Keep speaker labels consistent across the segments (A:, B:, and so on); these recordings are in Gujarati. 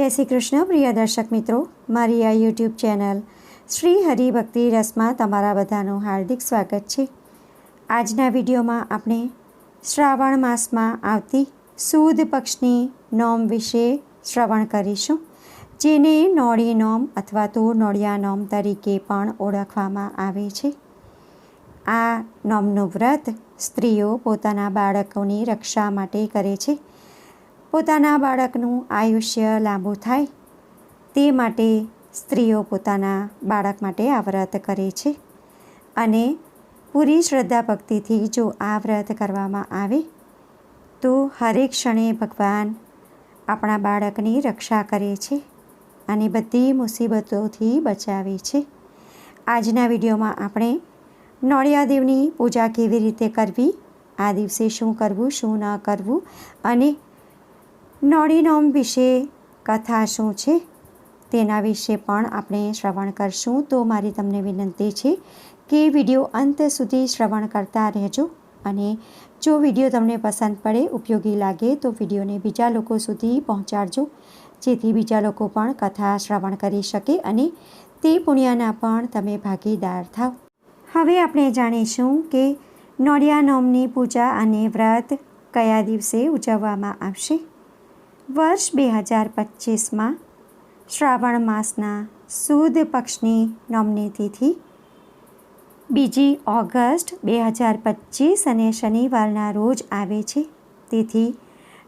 A: જય શ્રી કૃષ્ણ, પ્રિય દર્શક મિત્રો. મારી આ યુટ્યુબ ચેનલ શ્રી હરિભક્તિ રસમાં તમારા બધાનું હાર્દિક સ્વાગત છે. આજના વિડીયોમાં આપણે શ્રાવણ માસમાં આવતી સુદ પક્ષની નોમ વિશે શ્રવણ કરીશું, જેને નોળી નોમ અથવા તો નોળિયા નોમ તરીકે પણ ઓળખવામાં આવે છે. આ નોમનું વ્રત સ્ત્રીઓ પોતાના બાળકોની રક્ષા માટે કરે છે. પોતાના બાળકનું આયુષ્ય લાંબુ થાય તે માટે સ્ત્રીઓ પોતાના બાળક માટે આ વ્રત કરે છે. અને પૂરી શ્રદ્ધા ભક્તિથી જો આ વ્રત કરવામાં આવે, તો હરેક ક્ષણે ભગવાન આપણા બાળકની રક્ષા કરે છે અને બધી મુસીબતોથી બચાવે છે. આજના વિડીયોમાં આપણે નોળિયાદેવની પૂજા કેવી રીતે કરવી, આ દિવસે શું કરવું, શું ન કરવું અને નોળીનોમ વિશે કથા શું છે? તેના વિશે પણ આપણે શ્રવણ કરશું. તો મારી તમને વિનંતી છે કે વીડિયો અંત સુધી શ્રવણ કરતા રહેજો અને જો વીડિયો તમને પસંદ પડે, ઉપયોગી લાગે, તો વિડીયોને બીજા લોકો સુધી પહોંચાડજો, જેથી બીજા લોકો પણ કથા શ્રવણ કરી શકે અને તે પુણ્યના પણ તમે ભાગીદાર થાવ. હવે આપણે જાણીશું કે નોળિયા નોમની પૂજા અને વ્રત કયા દિવસે ઉજવવામાં આવશે. વર્ષ બે હજાર પચીસમાં શ્રાવણ માસના સુદ પક્ષની નોમની તિથિ, બીજી ઓગસ્ટ બે હજાર પચીસ અને શનિવારના રોજ આવે છે. તેથી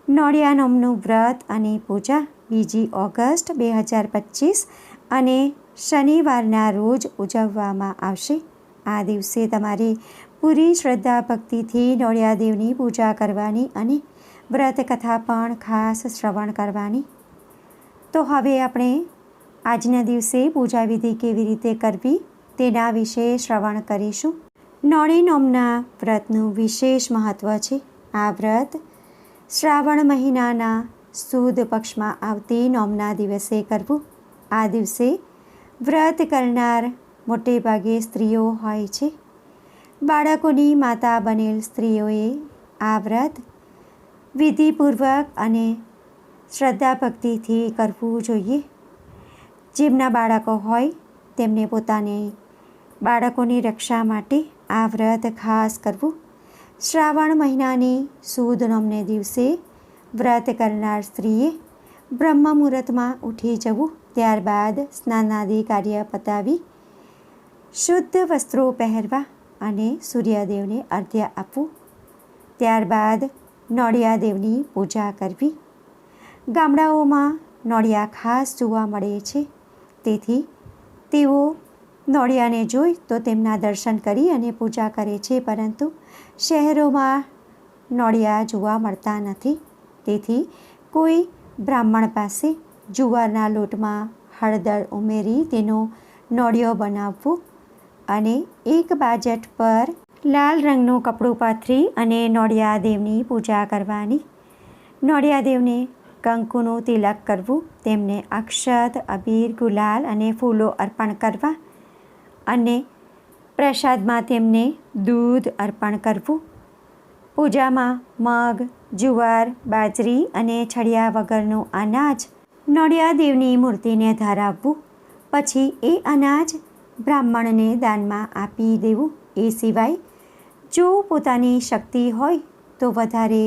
A: નોળિયા નોમનું વ્રત અને પૂજા બીજી ઓગસ્ટ બે હજાર પચીસ અને શનિવારના રોજ ઉજવવામાં આવશે. આ દિવસે તમારે પૂરી શ્રદ્ધા ભક્તિથી નોળિયાદેવની પૂજા કરવાની અને વ્રત કથા પણ ખાસ શ્રવણ કરવાની. તો હવે આપણે આજના દિવસે પૂજા વિધિ કેવી રીતે કરવી તેના વિશે શ્રવણ કરીશું. નોળી નોમના વ્રતનું વિશેષ મહત્ત્વ છે. આ વ્રત શ્રાવણ મહિનાના સુદ પક્ષમાં આવતી નોમના દિવસે કરવું. આ દિવસે વ્રત કરનાર મોટે ભાગે સ્ત્રીઓ હોય છે. બાળકોની માતા બનેલ સ્ત્રીઓએ આ વ્રત વિધિપૂર્વક અને શ્રદ્ધા ભક્તિથી કરવું જોઈએ. જેમના બાળકો હોય, તેમને પોતાની બાળકોની રક્ષા માટે આ વ્રત ખાસ કરવું. શ્રાવણ મહિનાની સુદ નોમને દિવસે વ્રત કરનાર સ્ત્રીએ બ્રહ્મ મુહૂર્તમાં ઉઠી જવું, ત્યારબાદ સ્નાનાદિ કાર્ય પતાવી, શુદ્ધ વસ્ત્રો પહેરવા અને સૂર્યદેવને અર્ધ્ય આપવું. ત્યારબાદ નોળિયાદેવની પૂજા કરવી. ગામડાઓમાં નોળિયા ખાસ જોવા મળે છે. તેથી તેઓ નોળિયાને જોઈ તો તેમના દર્શન કરી અને પૂજા કરે છે, પરંતુ શહેરોમાં નોળિયા જોવા મળતા નથી. તેથી કોઈ બ્રાહ્મણ પાસે જુવારના લોટમાં હળદર ઉમેરી તેનો નોળિયો બનાવવો અને એક બાજટ પર લાલ રંગનું કપડું પાથરી અને નોળિયાદેવની પૂજા કરવાની. નોળિયાદેવને કંકુનું તિલક કરવું, તેમને અક્ષત, અબીર, ગુલાલ અને ફૂલો અર્પણ કરવા અને પ્રસાદમાં તેમને દૂધ અર્પણ કરવું. પૂજામાં મગ, જુવાર, બાજરી અને છડિયા વગરનું અનાજ નોળિયાદેવની મૂર્તિને ધરાવવું. પછી એ અનાજ બ્રાહ્મણને દાનમાં આપી દેવું. એ સિવાય જો પોતાની શક્તિ હોય તો વધારે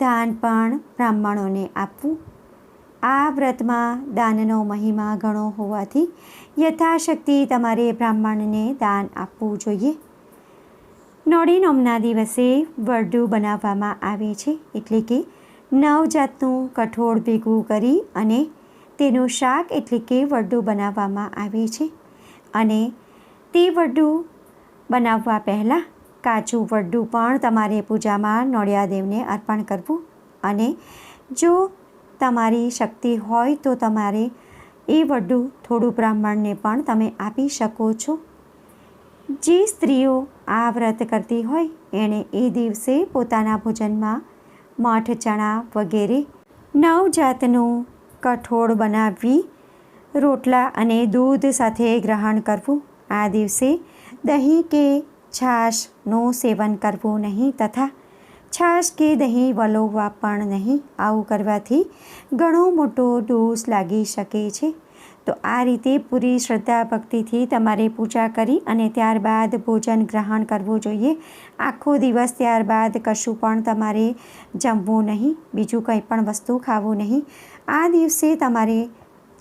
A: દાન પણ બ્રાહ્મણોને આપવું. આ વ્રતમાં દાનનો મહિમા ઘણો હોવાથી યથાશક્તિ તમારે બ્રાહ્મણને દાન આપવું જોઈએ. નોડી નોમના દિવસે વરડું બનાવવામાં આવે છે એટલે કે નવ જાતનું કઠોળ ભેગું કરી અને તેનું શાક એટલે કે વરડું બનાવવામાં આવે છે. અને તે વરડું બનાવવા પહેલાં કાચું વડ્ડું પણ તમારે પૂજામાં નોળિયાદેવને અર્પણ કરવું. અને જો તમારી શક્તિ હોય તો તમારે એ વડ્ડું થોડું બ્રાહ્મણને પણ તમે આપી શકો છો. જે સ્ત્રીઓ આ વ્રત કરતી હોય, એણે એ દિવસે પોતાના ભોજનમાં મઠ, ચણા વગેરે નવજાતનું કઠોળ બનાવવી રોટલા અને દૂધ સાથે ગ્રહણ કરવું. આ દિવસે દહીં કે છાશનું સેવન કરવું નહીં તથા છાશ કે દહીં વલોવવા પણ નહીં. આવું કરવાથી ઘણો મોટો દોષ લાગી શકે છે. તો આ રીતે પૂરી શ્રદ્ધા ભક્તિથી તમારે પૂજા કરી અને ત્યારબાદ ભોજન ગ્રહણ કરવું જોઈએ. આખો દિવસ ત્યારબાદ કશું પણ તમારે જમવું નહીં. બીજું કંઈ પણ વસ્તુ ખાવું નહીં. આ દિવસે તમારે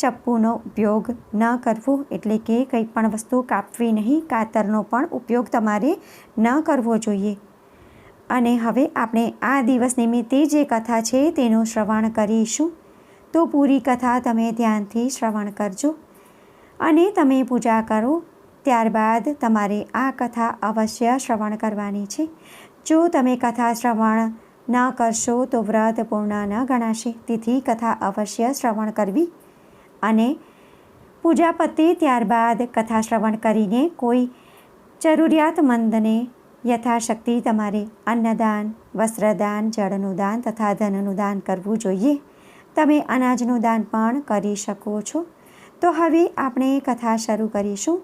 A: ચપ્પુનો ઉપયોગ ન કરવો એટલે કે કંઈ પણ વસ્તુ કાપવી નહીં, કાતરનો પણ ઉપયોગ તમારે ન કરવો જોઈએ. અને હવે આપણે આ દિવસ નિમિત્તે જે કથા છે તેનું શ્રવણ કરીશું. તો પૂરી કથા તમે ધ્યાનથી શ્રવણ કરજો. અને તમે પૂજા કરો, ત્યારબાદ તમારે આ કથા અવશ્ય શ્રવણ કરવાની છે. જો તમે કથા શ્રવણ ન કરશો તો વ્રત પૂર્ણ ન ગણાશે. તેથી કથા અવશ્ય શ્રવણ કરવી અને પૂજા પતે ત્યારબાદ કથા શ્રવણ કરીને કોઈ જરૂરિયાતમંદને યથાશક્તિ તમારે અન્નદાન, વસ્ત્રદાન, જળનું દાન તથા ધનનું દાન કરવું જોઈએ. તમે અનાજનું દાન પણ કરી શકો છો. તો હવે આપણે કથા શરૂ કરીશું.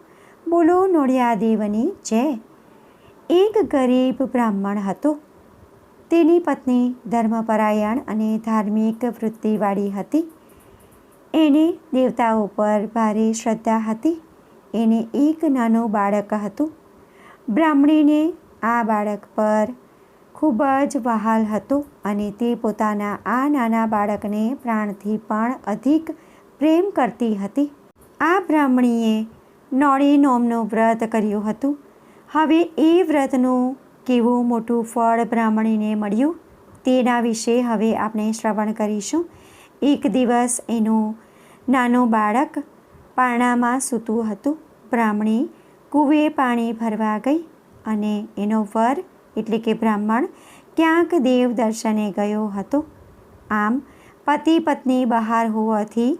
A: બોલો નોળિયા દેવની જય. એક ગરીબ બ્રાહ્મણ હતો. તેની પત્ની ધર્મપરાયણ અને ધાર્મિક વૃત્તિવાળી હતી. એને દેવતાઓ પર ભારે શ્રદ્ધા હતી. એને એક નાનું બાળક હતું. બ્રાહ્મણીને આ બાળક પર ખૂબ જ વહાલ હતો અને તે પોતાના આ નાના બાળકને પ્રાણથી પણ અધિક પ્રેમ કરતી હતી. આ બ્રાહ્મણીએ નોળી નોમનું વ્રત કર્યું હતું. હવે એ વ્રતનું કેવું મોટું ફળ બ્રાહ્મણીને મળ્યું તેના વિશે હવે આપણે શ્રવણ કરીશું. એક દિવસ એનું નાનું બાળક પારણામાં સૂતું હતું. બ્રાહ્મણી કૂવે પાણી ભરવા ગઈ અને એનો વર, એટલે કે બ્રાહ્મણ, ક્યાંક દેવ દર્શને ગયો હતો. આમ પતિ પત્ની બહાર હોવાથી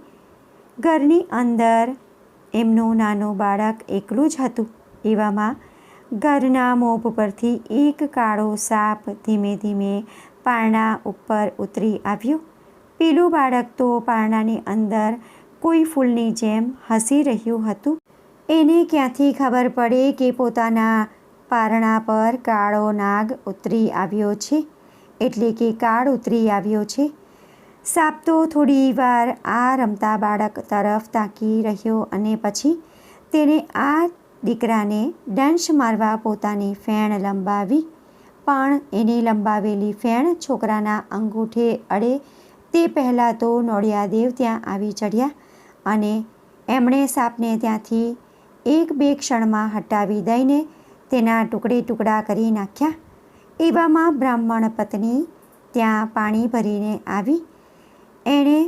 A: ઘરની અંદર એમનું નાનું બાળક એકલું જ હતું. એવામાં ઘરના મોભ પરથી એક કાળો સાપ ધીમે ધીમે પારણા ઉપર ઉતરી આવ્યો. પેલું બાળક તો પારણાની અંદર કોઈ ફૂલની જેમ હસી રહ્યું હતું. એને ક્યાંથી ખબર પડે કે પોતાના પારણા પર કાળો નાગ ઉતરી આવ્યો છે? એટલે કે કાળ ઉતરી આવ્યો છે? સાપ તો થોડી વાર આ રમતા બાળક તરફ તાકી રહ્યો અને પછી તેને આ દીકરાને ડંશ મારવા પોતાની ફેણ લંબાવી. પણ એની લંબાવેલી ફેણ છોકરાના અંગૂઠે અડે તે પહેલાં તો નોળિયાદેવ ત્યાં આવી ચઢ્યા અને એમણે સાપને ત્યાંથી એક બે ક્ષણમાં હટાવી દઈને તેના ટુકડે ટુકડા કરી નાખ્યા. એવામાં બ્રાહ્મણ પત્ની ત્યાં પાણી ભરીને આવી. એણે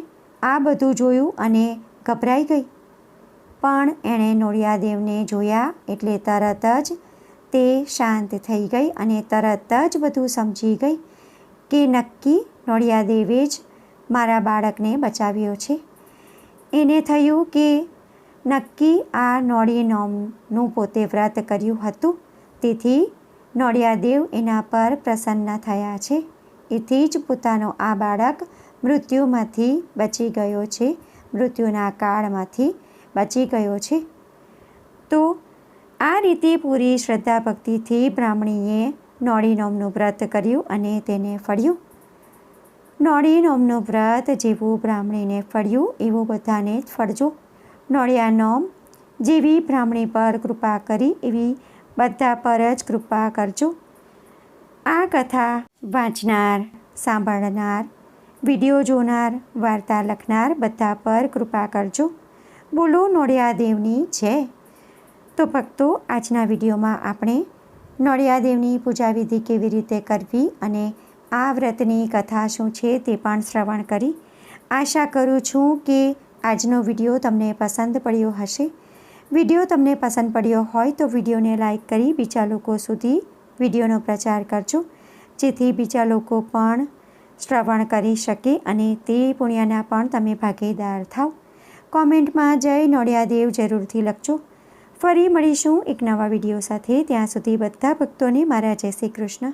A: આ બધું જોયું અને ગભરાઈ ગઈ. પણ એણે નોળિયાદેવને જોયા એટલે તરત જ તે શાંત થઈ ગઈ અને તરત જ બધું સમજી ગઈ કે નક્કી નોળિયાદેવે જ મારા બાળકને બચાવ્યો છે. એને થયું કે નક્કી આ નોળી નોમનું પોતે વ્રત કર્યું હતું. તેથી નોળિયાદેવ એના પર પ્રસન્ન થયા છે. એથી જ પોતાનો આ બાળક મૃત્યુમાંથી બચી ગયો છે. મૃત્યુના કાળમાંથી બચી ગયો છે. તો આ રીતે પૂરી શ્રદ્ધા ભક્તિથી બ્રાહ્મણીએ નોળી નોમનું વ્રત કર્યું અને તેને ફળ્યું. નોળી નોમનું વ્રત જેવું બ્રાહ્મણીને ફળ્યું, એવું બધાને જ ફળજો. નળિયા નોમ, જેવી બ્રાહ્મણી પર કૃપા કરી, એવી બધા પર જ કૃપા કરજો. આ કથા વાંચનાર, સાંભળનાર, વીડિયો જોનાર, વાર્તા લખનાર બધા પર કૃપા કરજો. બોલો નોળિયાદેવની છે. તો ભક્તો, આજના વિડીયોમાં આપણે નોળિયાદેવની પૂજા વિધિ કેવી રીતે કરવી અને આ વ્રતની કથા શું છે તે પણ શ્રવણ કરી આશા કરું છું કે આજનો વીડિયો તમને પસંદ પડ્યો હશે. વીડિયો તમને પસંદ પડ્યો હોય તો વિડીયોને લાઇક કરી બીજા લોકો સુધી વિડીયોનો પ્રચાર કરજો, જેથી બીજા લોકો પણ શ્રવણ કરી શકે અને તે પુણ્યના પણ તમે ભાગીદાર થાવ. કોમેન્ટમાં જય નોડિયાદેવ જરૂરથી લખજો. ફરી મળીશું એક નવા વીડિયો સાથે. ત્યાં સુધી બધા ભક્તોને મારા જય શ્રી કૃષ્ણ.